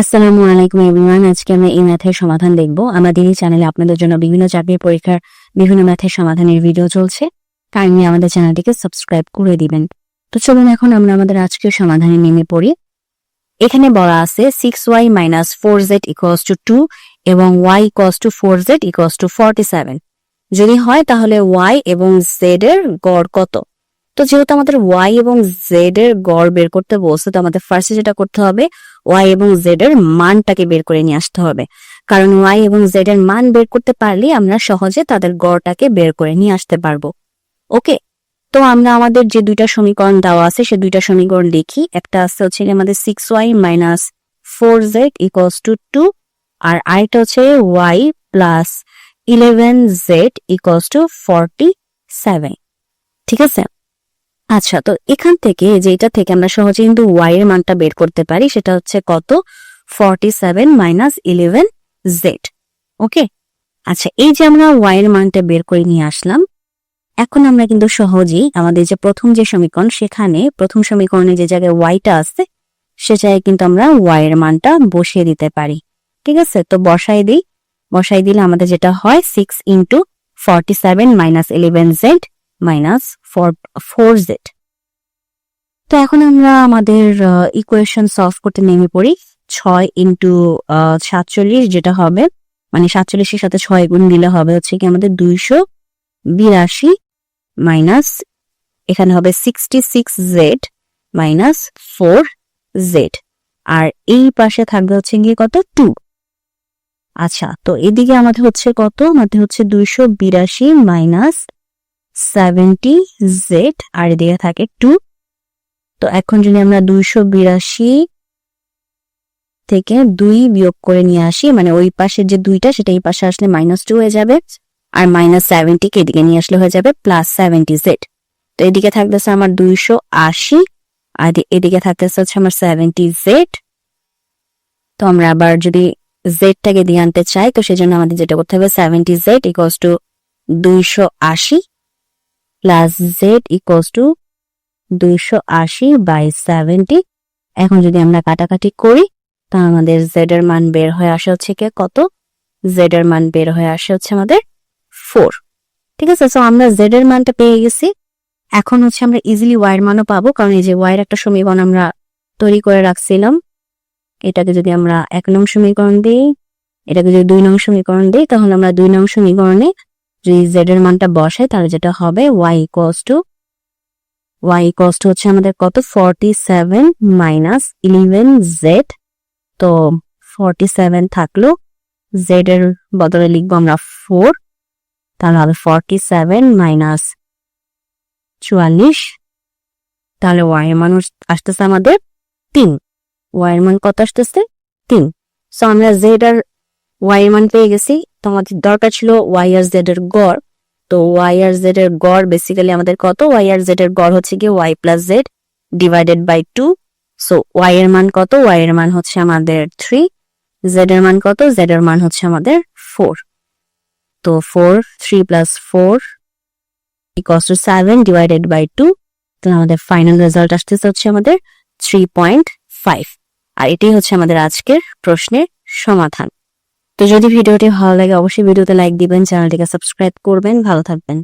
আসসালামু আলাইকুম এভরিওয়ান আজকে আমরা এই ম্যাথের সমাধান দেখব। আমাদের এই চ্যানেলে আপনাদের জন্য বিভিন্ন চাকরির পরীক্ষার বিভিন্ন ম্যাথের সমাধানের ভিডিও চলছে। কাইন্ডলি আমাদের চ্যানেলটিকে সাবস্ক্রাইব করে দিবেন। তো চলুন এখন আমরা আমাদের আজকের সমাধানে নেমে পড়ি। এখানে বলা আছে six Y minus four Z equals to two এবং Y equals to four Z equals to forty seven যদি হয় তাহলে ওয়াই এবং জেড এর গড় কত? তো যেহেতু আমাদের ওয়াই এবং জেড এর গড় বের করতে বলছে, তো আমাদের ফার্স্টে যেটা করতে হবে ওয়াই এবং জেড এর মানটাকে বের করে নিয়ে আসতে হবে। কারণ ওয়াই এবং জেড এর মান বের করতে পারলে আমরা সহজে তাদের গড়টাকে বের করে নিয়ে আসতে পারব। ওকে? তো আমরা আমাদের যে দুইটা সমীকরণ দেওয়া আছে, সে দুইটা সমীকরণ লিখি। একটা আছে হচ্ছে আমাদের six Y minus four Z equals to two আর আরেকটা হচ্ছে Y plus eleven Z equals to forty seven ঠিক আছে? আচ্ছা তো এখান থেকে যেটা থেকে আমরা সহজে কিন্তু ওয়াই এর মানটা বের করতে পারি, সেটা হচ্ছে কত? Forty seven minus eleven Z okay আচ্ছা এই যে আমরা ওয়াই এর মানটা বের করে নিয়ে আসলাম, এখন আমরা কিন্তু সহজেই আমাদের যে প্রথম যে সমীকরণ, সেখানে প্রথম সমীকরণে যে জায়গায় ওয়াইটা আছে, সে জায়গায় কিন্তু আমরা ওয়াই এর মানটা বসিয়ে দিতে পারি, ঠিক আছে? তো বসাই দিই, বসাই দিলে আমাদের যেটা হয় six into forty seven minus eleven Z minus four Z তো এখন আমরা আমাদের ইকুয়েশন সলভ করতে নেমে পড়ি। ছয় ইন্টু সাতচল্লিশ যেটা হবে মানে সাতচল্লিশের সাথে ছয় গুণ দিলে হবে হচ্ছে কি আমাদের দুইশো বিরাশি মাইনাস এখানে হবে sixty six Z minus four Z আর এই পাশে থাকবে হচ্ছে গিয়ে কত? টু আচ্ছা তো এদিকে আমাদের হচ্ছে কত? আমাদের হচ্ছে দুইশো বিরাশি মাইনাস সেভেন্টি জেড আর এদিকে থাকে টু তো এখন যদি আমরা দুইশো বিরাশি থেকে দুই বিয়োগ করে নিয়ে আসি মানে ওই পাশে যে দুইটা, সেটা এই পাশে আসলে মাইনাস টু হয়ে যাবে। আর মাইনাস সেভেন্টি কে এদিকে নিয়ে আসলে হয়ে যাবে প্লাস সেভেন্টি জেড তো এদিকে থাকতেছে আমার দুইশো আশি, আর এদিকে থাকতেছে হচ্ছে আমার সেভেন্টি জেড তো আমরা আবার যদি জেডটাকে দিয়ে আনতে চাই, তো সেজন্য আমাদের যেটা করতে হবে সেভেন্টি জেড ইকোয়াস টু দুইশো আশি। প্লাস জেড ইকোয়াস টু দুইশো আশি বাই সেভেন্টি এখন যদি আমরা কাটাকাটি করি, তা আমাদের জেড এর মান বের হয়ে আসে হচ্ছে কে কত? জেড এর মান বের হয়ে আসে হচ্ছে আমাদের ফোর ঠিক আছে সো আমরা জেড এর মানটা পেয়ে গেছি। এখন হচ্ছে আমরা ইজিলি ওয়াইয়ের মানও পাবো, কারণ এই যে ওয়াইয়ের একটা সমীকরণ আমরা তৈরি করে রাখছিলাম। এটাকে যদি আমরা এক নং সমীকরণ দিই, এটাকে যদি দুই নং সমীকরণ দিই, তাহলে আমরা দুই নং সমীকরণে যদি জেড এর মানটা বসে, তাহলে যেটা হবে Y equals to Y equals to হচ্ছে আমাদের কত? Forty seven minus eleven Z তো ফর্টি সেভেন থাকল জেড এর বদলে লিখব আমরা ফোর তাহলে হবে ফর্টি সেভেন মাইনাস চুয়াল্লিশ। তাহলে ওয়াই এর মান আসতেছে আমাদের তিন। ওয়াই এর মান কত আসতেছে? তিন। সো আমরা জেড আর ওয়াই এর মান পেয়ে গেছি। তো আমাদের দরকার ছিল ওয়াই আর জেড এর গড়। তো ওয়াই আর জেড এর গড় বেসিক্যালি আমাদের কত? ওয়াই আর জেড এর গড় হচ্ছে কি Y plus Z divided by two so Y এর মান কত? ওয়াই এর মান হচ্ছে আমাদের থ্রি জেড এর মান কত? জেড এর মান হচ্ছে আমাদের ফোর তো four three plus four X two seven divided by two তো আমাদের ফাইনাল রেজাল্ট আসতেছে হচ্ছে আমাদের থ্রি পয়েন্ট ফাইভ আর এটাই হচ্ছে আমাদের আজকের প্রশ্নের সমাধান। তো যদি ভিডিওটি ভালো লাগে অবশ্যই ভিডিওতে লাইক দিবেন চ্যানেলটিকে সাবস্ক্রাইব করবেন। ভালো থাকবেন।